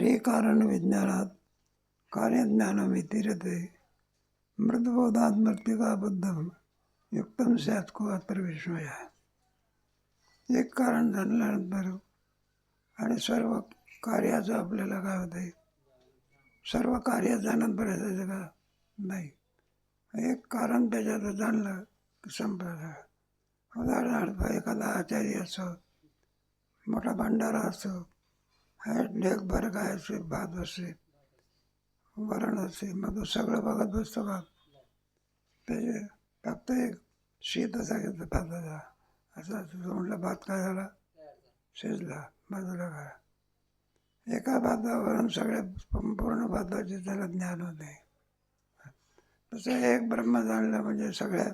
तरी कारण विज्ञानात कार्यज्ञानमितिरते मृतबोधात मृत्तिकाबद्धम युक्तम स्यात को अत्र विस्मय। एक कारण जाणल्यानंतर आणि सर्व कार्याचं आपल्याला काय होते सर्व कार्य जाणत बसायचं का? नाही. एक कारण त्याच्यात जाणलं की संपलं. उदाहरणार्थ एखादा आचार्य असो मोठा भंडारा असो हा ढेकभर काय असे भात असे वरण असे मग सगळं बघत बसतो का त्याचे फक्त एक शीत असा घेतो भाताचा असं असं म्हटलं भात काय झाला? शिजला बाजूला काय एका भातावरून सगळ्या संपूर्ण भाताचे त्याला ज्ञान होते. तसं एक ब्रह्म जाणलं म्हणजे सगळ्या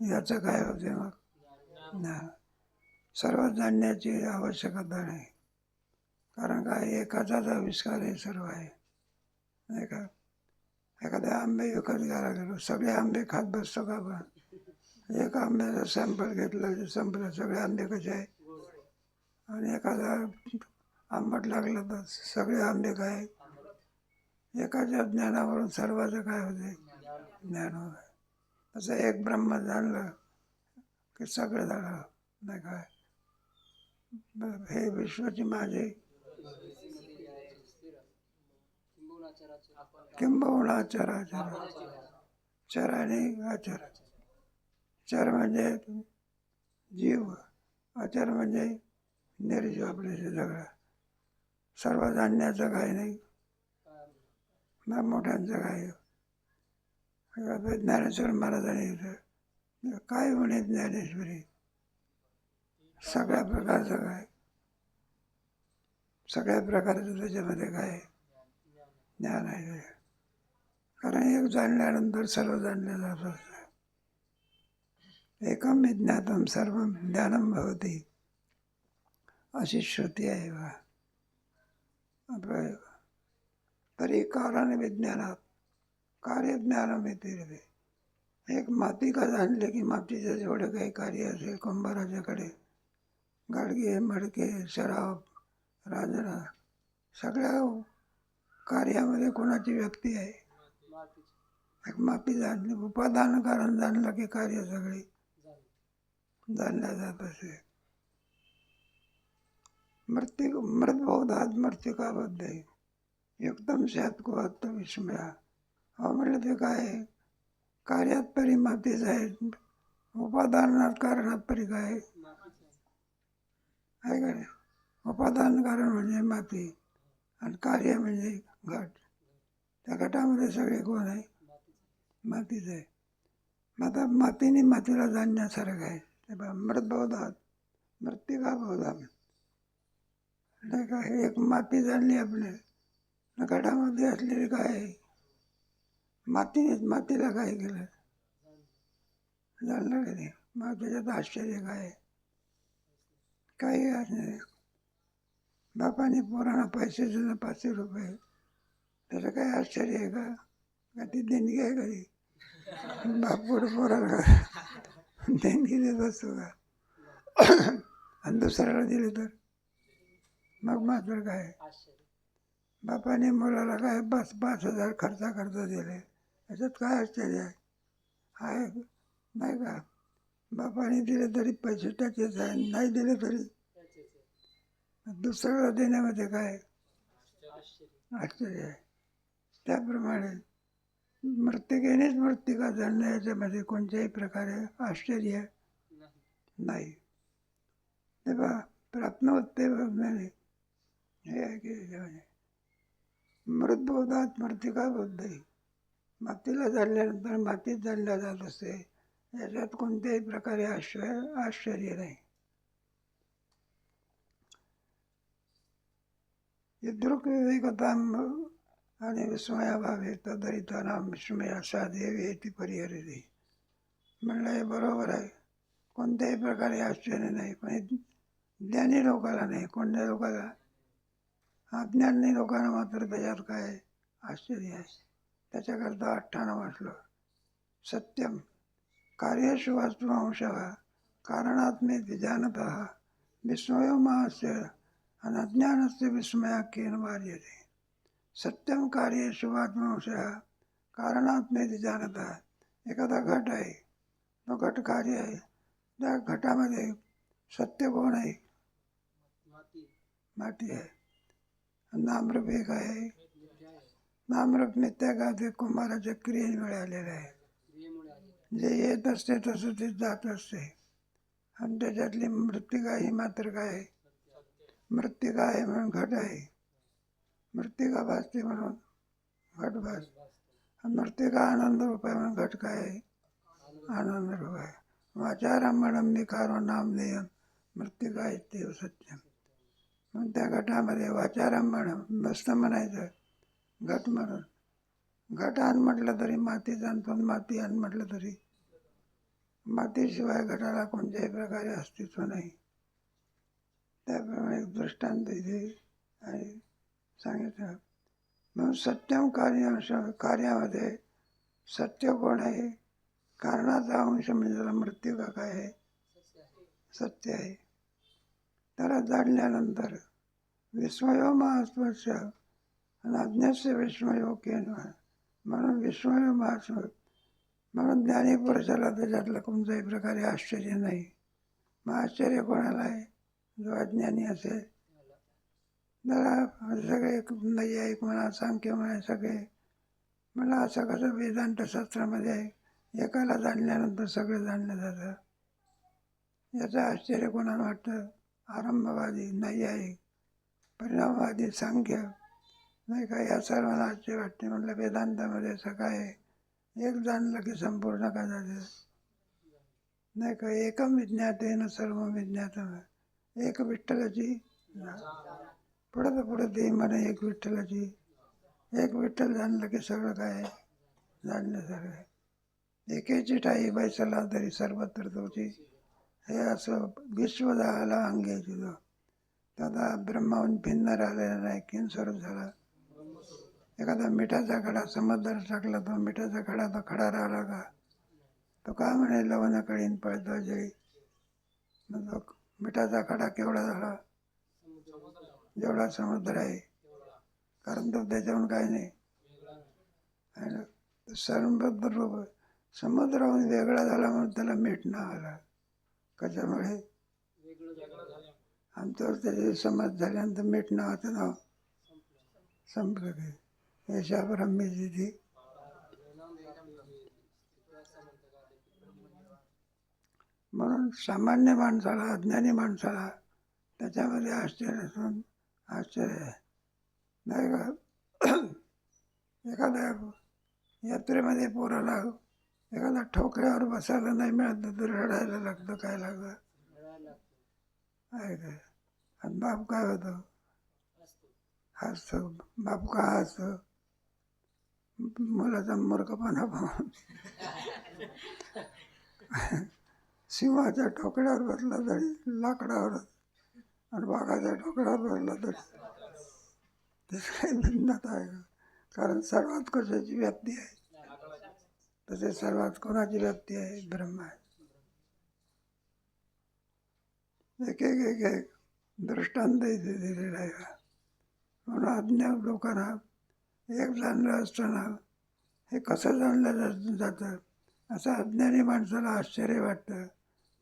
याचं काय होते मग? ज्ञान. सर्व जाणण्याची आवश्यकता नाही. कारण काय एकाचाच आविष्कार हे सर्व आहे. नाही का? एखादे आंबे विकत घ्यायला गेलो सगळे आंबे खात बसतो का आपण? एक आंब्याचा सॅम्पल घेतलं संपलं सगळे आंबे कसे आहे आणि एखादा आंबट लागलं तर सगळे आंबे काय एकाच्या ज्ञानावरून सर्वाचं काय होते ज्ञान होतं असं एक ब्रह्म जाणलं की सगळं झालं नाही काय हे विश्वाची माझी किंबहुना चराचर चर आणि अचर चर म्हणजे जीव अचर म्हणजे निर्जीव आपल्याशी सगळं सर्व जाणण्याचं काही नाही ना मोठ्यांचं काही ज्ञानेश्वर महाराजांनी काय म्हणे ज्ञानेश्वरी सगळ्या प्रकारचं काय सगळ्या प्रकारचं त्याच्यामध्ये काय ज्ञान आहे कारण एक जाणल्यानंतर सर्व जाणलं जात असतं. एकम विज्ञातम सर्व ज्ञानम भवती. अशी श्रुती आहे बा. तरी कारण विज्ञानात. कार्यज्ञानम येते एक मातीका जाणले की मातीचं जेवढं काही कार्य असेल कुंभाराच्याकडे गाडगे मडके शराब राजा सगळ्या कार्यामध्ये कोणाची व्यक्ती आहे? एक माफी जाणली उपादान कारण जाणलं की कार्य सगळे जाणल्या जात असे. मृत्यू मृतबोधात मृत्युकाबद्ध एकदम शात को आत्मविस्मया. अहो म्हटलं ते काय? आहे? कार्यात परी मातीच आहे. उपादानात कारणात परी काय? आहे का नाही? उपादान कारण म्हणजे माती आणि कार्य म्हणजे घट. त्या गटामध्ये सगळे कोण आहे. मातीच आहे. माता आता मातीने मातीला जाणण्यासारखं आहे. ते बघा, मृतबोधात मृत्तिका बोधा नाही का? एक माती जाणली आपल्या गटामध्ये असलेली काय? मातीनेच मातीला काय केलं? जाणलं का नाही? मग आश्चर्य काय? काही नाही. बापाने पोरांना पैसे दिले पाचशे रुपये. त्याचं काय आश्चर्य आहे का? का ती देणगी आहे कधी बाप पुढे पोराला देणगी देत असतो का? आणि दुसऱ्याला दिले तर? मग मात्र काय? बापाने मुलाला काय पाच पाच हजार खर्चा खर्च दिले. याच्यात काय आश्चर्य आहे? आहे नाही का? बापाने दिले तरी पैसे त्याचेच आहे. नाही दिले तरी दुसऱ्याला देण्यामध्ये काय? आश्चर्य आहे. त्याप्रमाणे मृत्यिकेनेच मृत्तिका जाणणं याच्यामध्ये कोणत्याही प्रकारे आश्चर्य नाही. ते बा प्राप्नवत्ते नाही हे आहे की मृतबोधात मृतिका बोधही मातीला जाणल्यानंतर मातीत जाणल्या जात असते याच्यात कोणत्याही प्रकारे आश्चर्य आश्चर्य नाही. यदृक विवेकता आणि विस्मयाभावे तदरितानाम विस्मया देवी ती परिहरिली म्हणलं हे बरोबर आहे कोणत्याही प्रकारे आश्चर्य नाही पण ज्ञानी लोकाला नाही कोणत्या लोकाला अज्ञानी लोकांना मात्र त्याच्यात काय आश्चर्य आहे त्याच्याकरता अठ्ठाणं वाटलं सत्यम कार्येषु वास्तुंशः कारणात्मे जानत विस्मय मास्य आणि अज्ञानस्य विस्मयाख्येन वार्यते। सत्यम कार्य शुभात्मंश कारणात्मेती जाणता एखादा घट आहे तो घट कार्य आहे त्या घटामध्ये सत्य कोण आहे माती आहे नामरूप एक आहे। नामरूप मिथ्या का ते कुंभाराच्या क्रियेने मिळालेलं आहे जे येत असते तसं ते जात असते आणि त्याच्यातली मृत्तिका ही मात्र काय आहे? मृत्तिका आहे म्हणून घट आहे. मृत्तिका भासते म्हणून घट भास मृत्तिका आनंद रूप आहे म्हणून घट काय आहे? आनंद रूप आहे. वाचारंभणम निकारो नाम देयम मृत्तिका इत्येव सत्यम. मग त्या घटामध्ये वाचारंभणम मस्त म्हणायचं. घट म्हणून. घट आण म्हटलं तरी माती जाणतो माती आण म्हटलं तरी. मातीशिवाय घटाला कोणत्याही प्रकारे अस्तित्व नाही. त्याप्रमाणे दृष्टांत इथे आणि सांगितलं म्हणून सत्यम कार्य कार्यामध्ये सत्य कोण आहे? कारणाचा अंश म्हणजे त्याला मृत्यू का काय आहे? सत्य आहे. त्याला जाणल्यानंतर विस्मयो महास्पर्श आणि अज्ञास्य विस्मयो केन म्हणून विस्मयो महास्म म्हणून ज्ञानी पुरुषाला त्याच्यातलं कोणत्याही प्रकारे आश्चर्य नाही. मग आश्चर्य कोणाला आहे? जो अज्ञानी असेल त्याला सगळे नैयायिक म्हणा सांख्य म्हणा सगळे. मला असं कसं वेदांत शास्त्रामध्ये आहे एकाला जाणल्यानंतर सगळं जाणलं जातं. याचं आश्चर्य कोणाला वाटतं? आरंभवादी नैयायिक परिणामवादी सांख्य. नाही का? या सर्वांना आश्चर्य वाटते. म्हटलं वेदांतामध्ये असं काय एक जाणलं की संपूर्ण काय जाते नाही का? एकम विज्ञात विज्ञातेन सर्व विज्ञातम एक विठ्ठलाची. पुढं तर पुढं दे म्हणे एक विठ्ठलाची. एक विठ्ठल जाणलं की सगळं काय आहे? जाणलं सगळं एकेची ठाई बैसला तरी सर्वत्र तुझी हे असं विश्व झाला अंगे तुझं दादा ब्रह्माहून भिन्न राहिलेला नाही किन स्वरूप झाला. एखादा मिठाचा खडा समजदार टाकला तो मिठाचा खडा तो खडा राहिला का? तो का म्हणे लवण कळीन पळतो जळी मग मिठाचा खडा केवढा झाला? जेवढा समुद्र आहे. कारण तो त्याच्याहून काही नाही. आणि समुद्र समुद्राहून वेगळा झाला म्हणून त्याला मीठ ना आला. कशामुळे? आमच्यावर त्याचे समज झाल्यानंतर मीठ नावाचं नाव संपलं. काय? यशा ब्रह्मीची ती म्हणून सामान्य माणसाला अज्ञानी माणसाला त्याच्यामध्ये आश्चर्य असून आश्चर्य आहे. नाही का? एखाद्या यात्रेमध्ये पोराला एखादा ठोकळ्यावर बसायला नाही मिळत तर रडायला लागतं काय लागतं? आहे काय आणि बाप काय होतं? हसतो. बाप का हसतो? मुलाचा मूर्खपणा पाहून. सिंहाच्या ठोकड्यावर बसला तरी लाकडावर आणि वाघाच्या ठोकड्यावर बसला तरी. त्याचं काही भिन्नता आहे का? कारण सर्वात कशाची व्याप्ती आहे? तसे सर्वात कोणाची व्याप्ती आहे? ब्रह्म आहे. एक एक एक एक दृष्टांत इथे दिलेला आहे का? म्हणून अज्ञात लोकांना एक जाणलं असताना हे कसं जाणलं जातं? असं अज्ञानी माणसाला आश्चर्य वाटतं.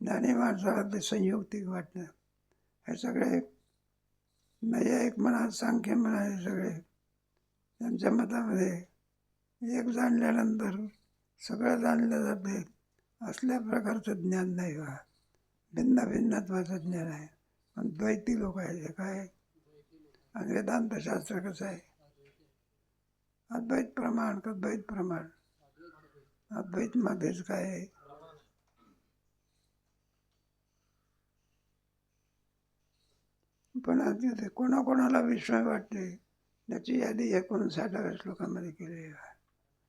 ज्ञानी माणसाला ते संयुक्तिक वाटणं. हे सगळे नैयायिक म्हणा सांख्य म्हणा हे सगळे. त्यांच्या मतामध्ये एक जाणल्यानंतर सगळं जाणलं जाते. असल्या प्रकारचं ज्ञान नाही का भिन्न भिन्नत्वाचं ज्ञान आहे. पण द्वैती लोक आहे हे काय? आणि वेदांतशास्त्र कसं आहे? अद्वैत प्रमाण का द्वैत प्रमाण? अद्वैतमध्येच काय? पण अगदी ते कोणाकोणाला विस्मय वाटते त्याची यादी एकोणसाठाव्या श्लोकामध्ये केली आहे.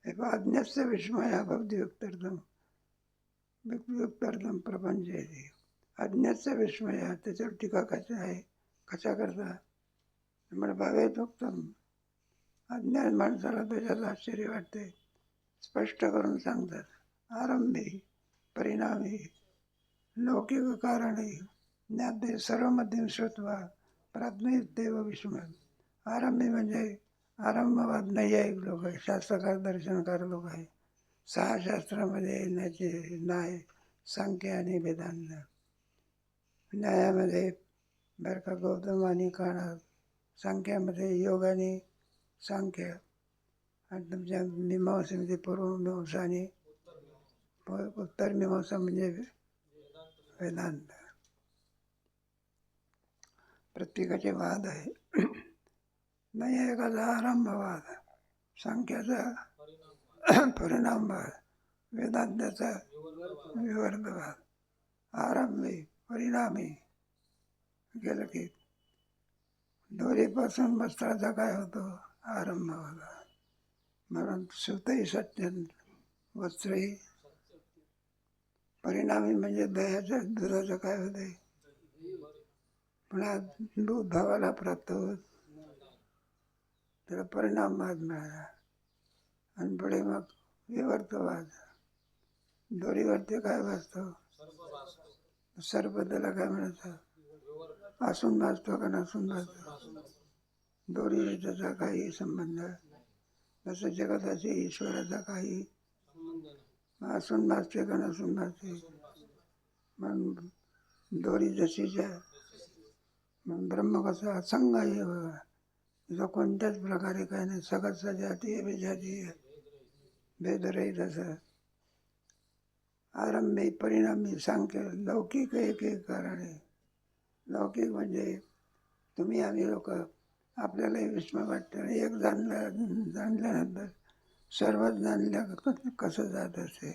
हे पहा, अज्ञस्य विस्मय हा युक्तर्थम युक्तर्थम प्रपंच आहे अज्ञस्य विस्मय त्याच्यावर टीका कशा आहे कशा करता? म्हणजे भावेत उत्तम. अज्ञान माणसाला त्याच्यात आश्चर्य वाटते स्पष्ट करून सांगतात आरंभी परिणामी लौकिक कारणे ज्ञाते सर्वमध्ये श्रोत्वा प्राथमिक देव विस्मय आरंभी म्हणजे आरंभवाद नैयायिक लोक आहे शास्त्रकार, दर्शनकार लोक आहे सहा शास्त्रामध्ये येण्याचे नाही सांख्य आणि वेदांत न्यायामध्ये बरं का गौतम आणि काणा सांख्यामध्ये योग आणि सांख्य। आणि तुमच्या मीमांसेमध्ये पूर्व मीमांसा आणि उत्तर मीमांसा म्हणजे वेदांत। प्रत्येकाचे वाद आहे. नाही एखादा आरंभवाद. संख्याचा परिणामवाद वेदांताचा विवर्गवाद. आरंभी परिणामी. गेलं की दोरीपासून वस्त्राचा काय होतो? आरंभवाद. म्हणून सुतही सत्य वस्त्रही. परिणामी म्हणजे दह्याच्या दुधाचं काय होते पुन्हा दूध भावाला प्राप्त होत. त्याला परिणाम परिणामवाद मिळाला आणि पुढे मग विवर्तवाद दोरीवरती काय वाचतो? सर्प त्याला काय म्हणायचं? असून वाचतो का नसून वाचतो? दोरी त्याचा काही संबंध जसं जगताचे ईश्वराचा काही असून वाचते का नसून वाचते म्हणून दोरी जशीच्या ब्रह्म कसं असंग आहे बघा कोणत्याच प्रकारे काही नाही. सगळं सजाती विजाती भेदरही तसं आरंभी परिणामी सांख्य लौकिक एक एक कारण. आहे लौकिक म्हणजे तुम्ही आम्ही लोक आपल्यालाही विस्मय वाटतं एक जाणलं जाणल्यानंतर सर्वच जाणल्या कसं जात असे?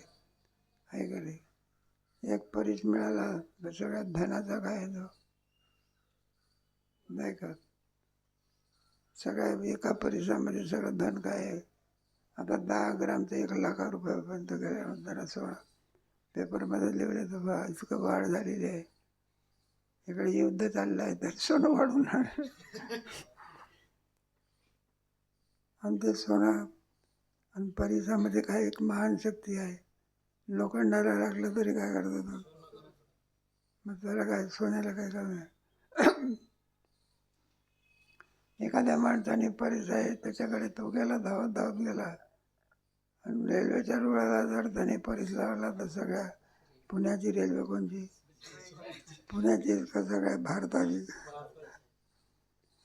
आहे का एक परीच मिळाला सगळ्यात धनाचा काय आहे तो? नाही का? सगळ्या एका परिसरामध्ये सगळं धन काय आहे? आता दहा ग्रामचं एक लाख रुपयापर्यंत गेल्यानंतर सोळा पेपरमध्ये लिहिले तर बा इतकं वाढ झालेली आहे. इकडे युद्ध चाललं आहे तर सोनं वाढून आणि ते सोनं आणि परिसरामध्ये काय एक महान शक्ती आहे. लोखंडाला लागलं तरी काय करतो तो मग त्याला काय सोन्याला काय कमी आहे एखाद्या माणसाने परिस आहे त्याच्याकडे तो गेला धावत धावत गेला. आणि रेल्वेच्या रुळाला जर त्याने परिस लावला तर सगळ्या पुण्याची रेल्वे कोणती? पुण्याची का सगळ्या भारताची.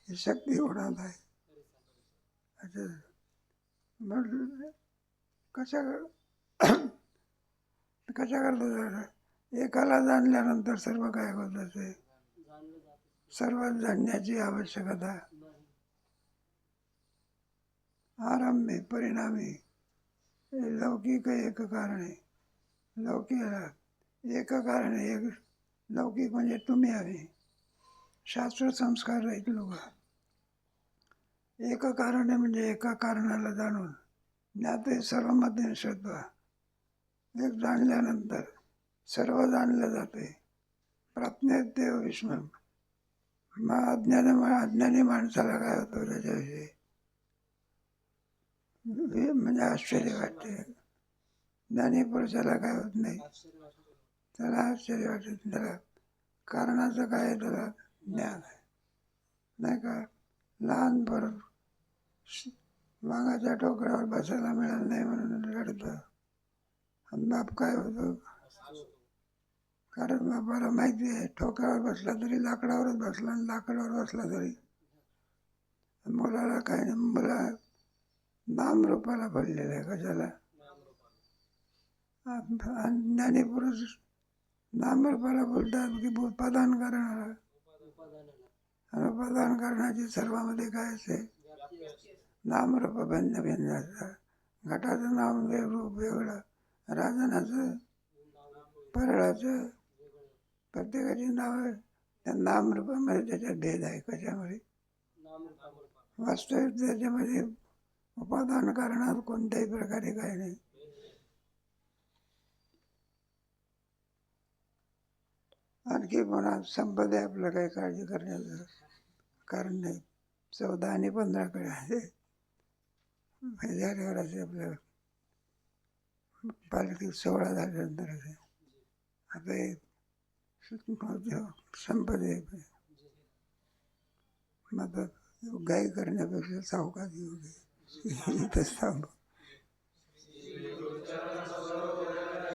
ही शक्ती होणार आहे. अच्छा. म्हटलं कशा कशा करता एकाला जाणल्यानंतर सर्व काय होत असे सर्व जाणण्याची आवश्यकता. आरंभी परिणामी लौकिक एक कारण आहे एक कारण एक लौकिक म्हणजे तुम्ही आम्ही। शास्त्र संस्कार रहित लोक। एक कारण म्हणजे एका कारणाला जाणून ज्ञाते सर्वमध्ये श्रद्धा। एक जाणल्यानंतर सर्व जाणलं जाते। प्रज्ञेत देव विष्णू। मग अज्ञान अज्ञानी माणसाला काय होतं त्याच्याविषयी? म्हणजे आश्चर्य वाटते. ज्ञानी पुरुषाला काय होत नाही. त्याला आश्चर्य वाटत त्याला कारणाचं काय आहे? त्याला ज्ञान आहे. नाही का? लहान पोरं मागाच्या टोकऱ्यावर बसायला मिळालं नाही म्हणून रडतो. आणि बाप काय होतो? कारण बापाला माहिती आहे ठोक्यावर बसला तरी लाकडावरच बसला आणि लाकडावर बसला तरी. मुलाला काय नाही. मुला नाम रूपाला आहे कशाला? ज्ञानी पुरुष नामरूपाला बोलतात की उपादान करणारा. आणि उपादान करण्याची सर्वामध्ये काय असते? नामरूप भिन्न भिन्न असतात. घटाचं नाम वेग रूप वेगळं. राजनाचं परळाचं. प्रत्येकाची नावं त्या नामरूपामध्ये त्याच्यात भेद आहे कशामध्ये? वास्तविक त्याच्यामध्ये उपादान करणार कोणत्याही प्रकारे काही नाही. आणखी पुन्हा संपदे आपलं काही काळजी करण्याचं कारण नाही. चौदा आणि पंधराकडे आहे. झाल्यावर असे आपलं पालखी सोहळा झाल्यानंतर असे. आता हे संपदे मग गाई करण्यापेक्षा सावकाश योग्य contestando.